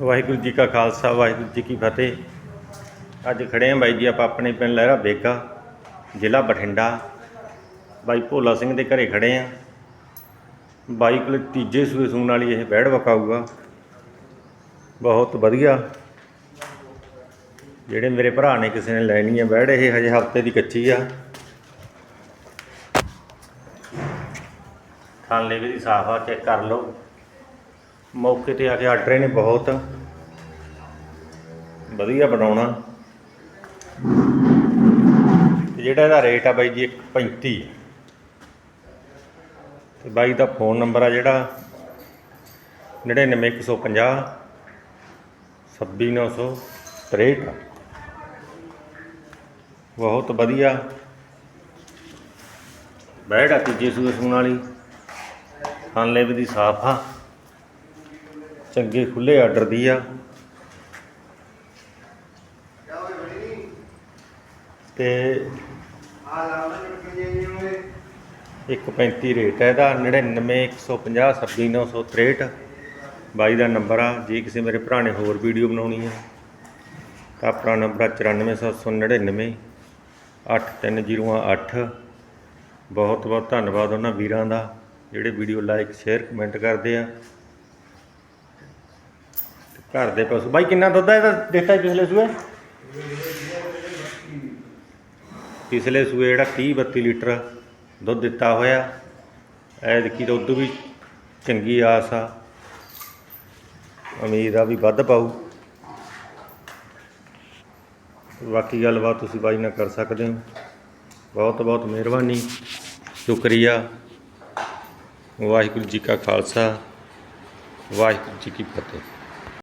ਵਾਹਿਗੁਰੂ ਜੀ ਕਾ ਖਾਲਸਾ, ਵਾਹਿਗੁਰੂ ਜੀ ਕੀ ਫਤਿਹ। ਅੱਜ ਖੜੇ ਆਂ ਬਾਈ ਜੀ, ਆਪਾਂ ਆਪਣੇ ਪਿੰਡ ਲਹਿਰਾ ਬੇਗਾ, ਜ਼ਿਲ੍ਹਾ ਬਠਿੰਡਾ। ਬਾਈ ਭੋਲਾ ਸਿੰਘ ਦੇ ਘਰੇ ਖੜੇ ਆਂ ਬਾਈ ਕੋਲ ਤੀਜੇ ਸੂਏ ਸੂਣ ਵਾਲੀ ਇਹ ਬੈੜ ਵਕਾਊਗਾ। ਬਹੁਤ ਵਧੀਆ। ਜਿਹੜੇ ਮੇਰੇ ਭਰਾ ਨੇ ਕਿਸੇ ਨੇ ਲੈਣੀ ਹੈ ਬੈੜ, ਇਹ ਹਜੇ ਹਫ਼ਤੇ ਦੀ ਕੱਚੀ ਆ। ਖਾਣ ਲੈ ਵੀ ਸਾਫ਼ ਆ, ਚੈੱਕ ਕਰ ਲਓ। ਮੌਕੇ ਤੇ ਆ ਕੇ ਆਰਡਰ ਨੇ ਬਹੁਤ। ਵਧੀਆ ਬਣਾਉਣਾ। ਤੇ ਜਿਹੜਾ ਇਹਦਾ ਰੇਟ ਆ ਬਾਈ ਜੀ 135 ਤੇ ਬਾਈ ਦਾ ਫੋਨ ਨੰਬਰ ਆ ਜਿਹੜਾ 99150 26963 ਬਹੁਤ ਵਧੀਆ। ਬੈਠ ਆ ਤੀਜੇ ਸੂਏ ਸੂਣ ਵਾਲੀ। ਖਾਣ ਲੈ ਵੀ ਦੀ ਸਾਫ਼ ਆ। ਚੰਗੇ ਖੁੱਲੇ ਆਰਡਰ ਦੀ ਆ। ਤੇ 135 ਰੇਟ ਹੈ ਇਹਦਾ 9915026963 ਬਾਈ ਦਾ ਨੰਬਰ ਆ, ਜੇ ਕਿਸੇ ਮੇਰੇ ਭਰਾ ਨੇ ਹੋਰ ਵੀਡੀਓ ਬਣਾਉਣੀ ਹੈ ਤਾਂ ਆਪਣਾ ਨੰਬਰ ਆ 94799 83008 ਬਹੁਤ ਬਹੁਤ ਧੰਨਵਾਦ ਉਹਨਾਂ ਵੀਰਾਂ ਦਾ, ਜਿਹੜੇ ਵੀਡੀਓ ਲਾਈਕ ਸ਼ੇਅਰ, ਕਮੈਂਟ ਕਰਦੇ ਆ। ਘਰ ਦੇ ਪਸ਼ੂ। ਬਾਈ, ਕਿੰਨਾ ਦੁੱਧ ਹੈ ਇਹਦਾ ਦਿੱਤਾ ਸੀ ਪਿਛਲੇ ਸੂਏ? ਪਿਛਲੇ ਸੂਏ ਜਿਹੜਾ 30 32 ਲੀਟਰ ਦੁੱਧ ਦਿੱਤਾ ਹੋਇਆ। ਐਤਕੀ ਦੁੱਧ ਵੀ ਚੰਗੀ ਆਸ ਆ। ਉਮੀਦ ਆ ਵੀ ਵੱਧ ਪਾਊ। ਬਾਕੀ ਗੱਲਬਾਤ ਤੁਸੀਂ ਬਾਈ ਨਾਲ ਕਰ ਸਕਦੇ ਹੋ। ਬਹੁਤ ਬਹੁਤ ਮਿਹਰਬਾਨੀ। ਸ਼ੁਕਰੀਆ। ਵਾਹਿਗੁਰੂ ਜੀ ਕਾ ਖਾਲਸਾ। ਵਾਹਿਗੁਰੂ ਜੀ ਕੀ ਫਤਿਹ।